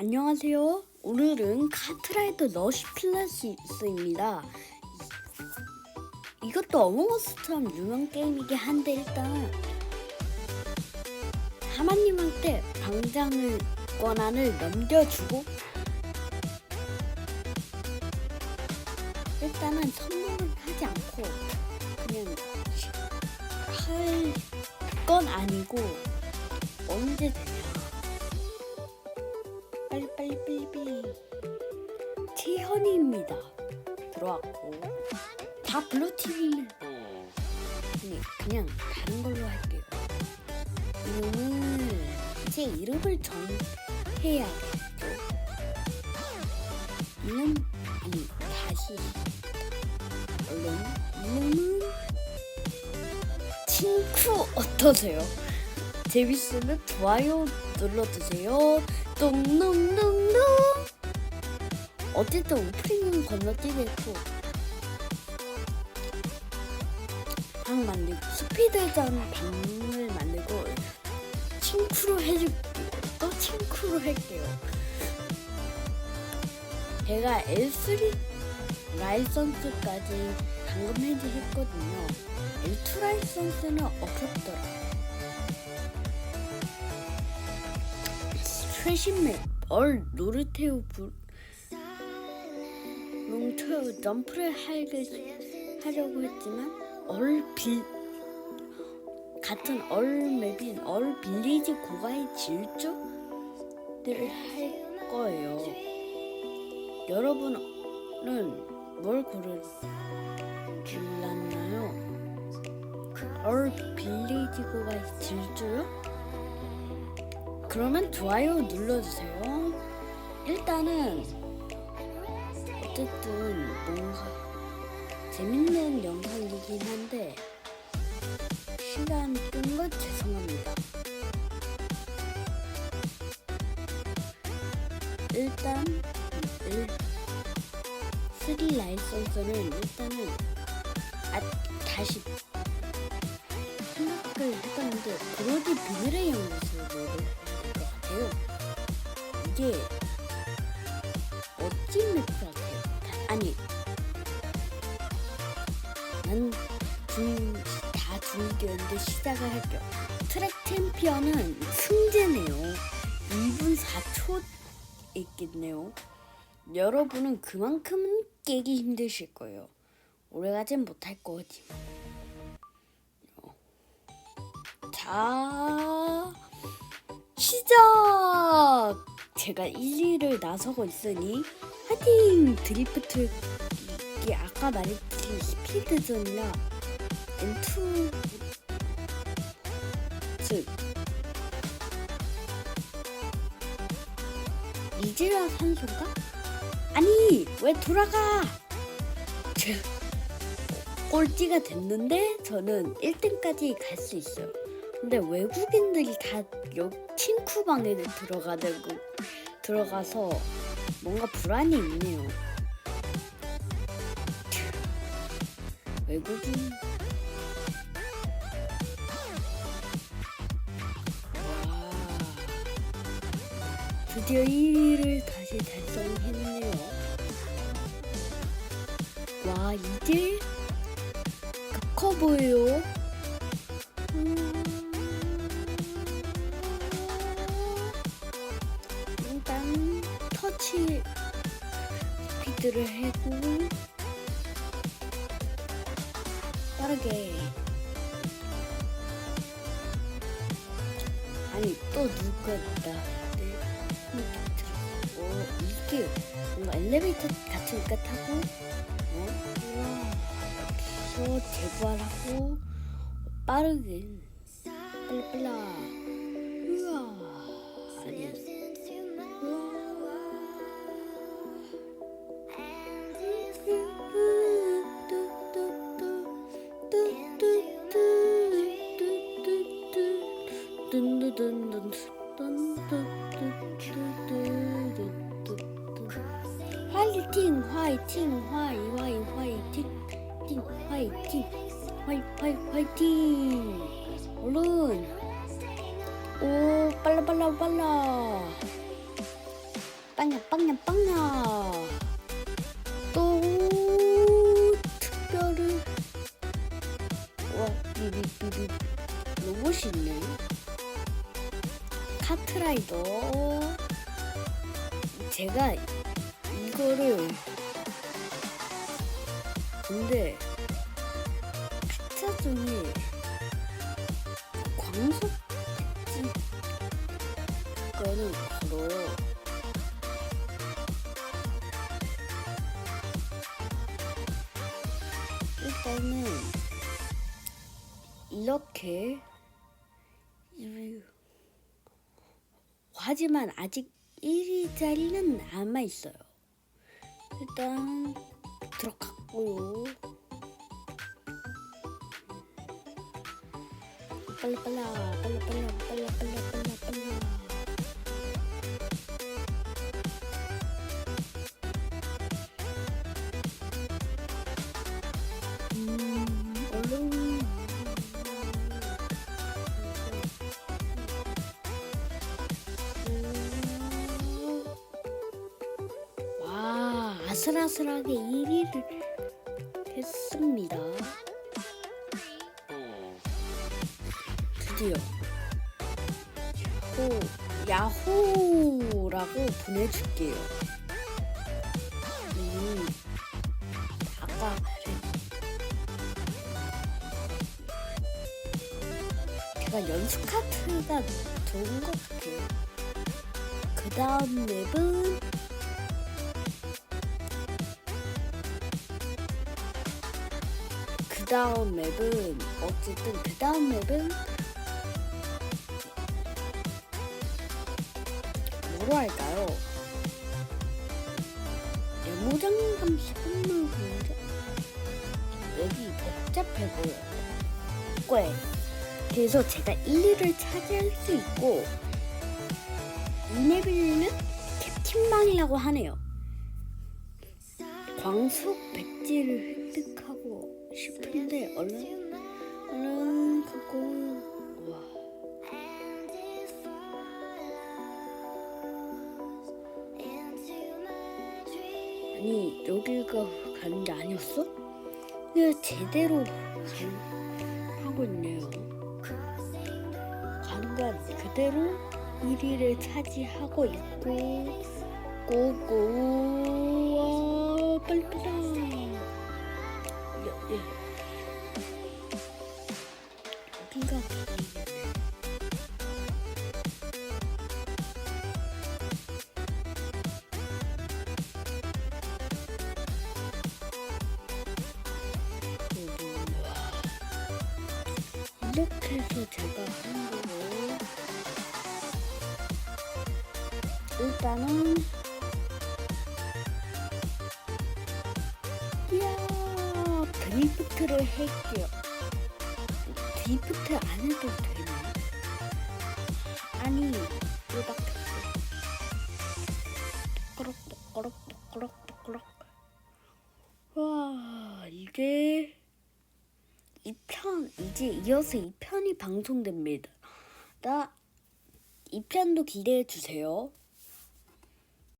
안녕하세요. 오늘은 카트라이더 러시 플러스입니다. 이것도 어몽어스처럼 유명 게임이긴 한데 일단 하마님한테 당장을 권한을 넘겨주고 일단은 선물은 하지 않고 그냥 할 건 아니고 언제 현이입니다 들어왔고 다 블루 TV는 아니 그냥 다른 걸로 할게요 이름을 제 이름을 정해야겠죠 이름 아니 다시 얼른 이름은 친구 어떠세요? 재밌으면 좋아요 눌러주세요. 똥똥똥똥. 어쨌든 오프닝은 건너뛰겠고 방 만들고 스피드전 방을 만들고 친구로 해줄게요. 또 친구로 할게요. 제가 L3 라이선스까지 방금 해제했거든요. L2 라이선스는 없었더라. 최신 맵, 얼 노르테우 불 롱테우 점프를 하려, 하려고 했지만 얼 빌 같은 얼 맵인 얼 빌리지 고가의 질주들을 할 거예요. 여러분은 뭘 고르길랐나요? 얼 빌리지 고가의 질주요? 그러면 좋아요 눌러주세요. 일단은 어쨌든 뭔가 재밌는 영상이긴 한데 시간 끈 것 죄송합니다. 일단 일, 3 라이선스는 일단은 아, 다시 생각을 해봤는데 브로디 비늘의 연구소를 것 같아요. 이게 멋진 맵 같아요. 다- 아니, 난다 중견인데 시작을 할게요. 트랙 챔피언은 승재네요. 2분 4초 있겠네요. 여러분은 그만큼은 깨기 힘드실 거예요. 오래가진 못할 거지. 자, 시작! 제가 1, 2를 나서고 있으니 화이팅! 드리프트 이게 아까 말했듯이 스피드전이라 N2 즉 이지라 산소가? 아니 왜 돌아가? 제 꼴찌가 됐는데 저는 1등까지 갈 수 있어요. 근데 외국인들이 다 여, 친구방에 들어가고 들어가서 뭔가 불안이 있네요. 외국인 와 드디어 1위를 다시 달성했네요. 와 이제 커 보여요. 스피드를 해고 빠르게. 아니 또 누가 들었어 어 이게 뭔가 엘리베이터 같으니까 타고? 어? 여기서 재부활하고 빠르게. 빨리빨라. 우와 아니 화이팅 화이팅 화이 화이 화이팅 팅 화이팅 화이 화이 화이팅 얼른 오 빨라 빨라 빨라 빵야 빵야 빵야 또 특별히 와 비비비비 로봇이 있네 카트라이더 제가 이거를 근데 카트 중에 광속 거는 걸어요. 일단은 이렇게 하지만 아직 1위짜리는 남아 있어요. 일단 들어갔고요. 빨리 빨리 빨리 빨리 빨리 빨리 아슬아슬하게 1위를 했습니다. 드디어 또 야호라고 보내줄게요. 음, 아까 제가 연습 카트가 좋은 것 같아요. 그 다음 맵은 다음 맵은 어쨌든 그 다음 맵은 뭐로 할까요? 메모장감 선물 공작 맵이 복잡해 보여요. 꽤. 그래서 제가 1, 2를 차지할 수 있고 이 맵에는 캡틴망이라고 하네요. 광속 백지를 싶은데 얼른 얼른 갖고 와. 아니 여기가 가는 게 아니었어? 그냥 제대로 가- 하고 있네요. 관관 그대로 1위를 차지하고 있고 고고 와 빨리 빨리 이렇게 해서 제가 한 거고 일단은 드리프트를 할게요 드리프트 안 해도 되네 아니 또꾸럭 또꾸럭 와 이게 2편 이제 이어서 2편이 방송됩니다. 나 2편도 기대해 주세요.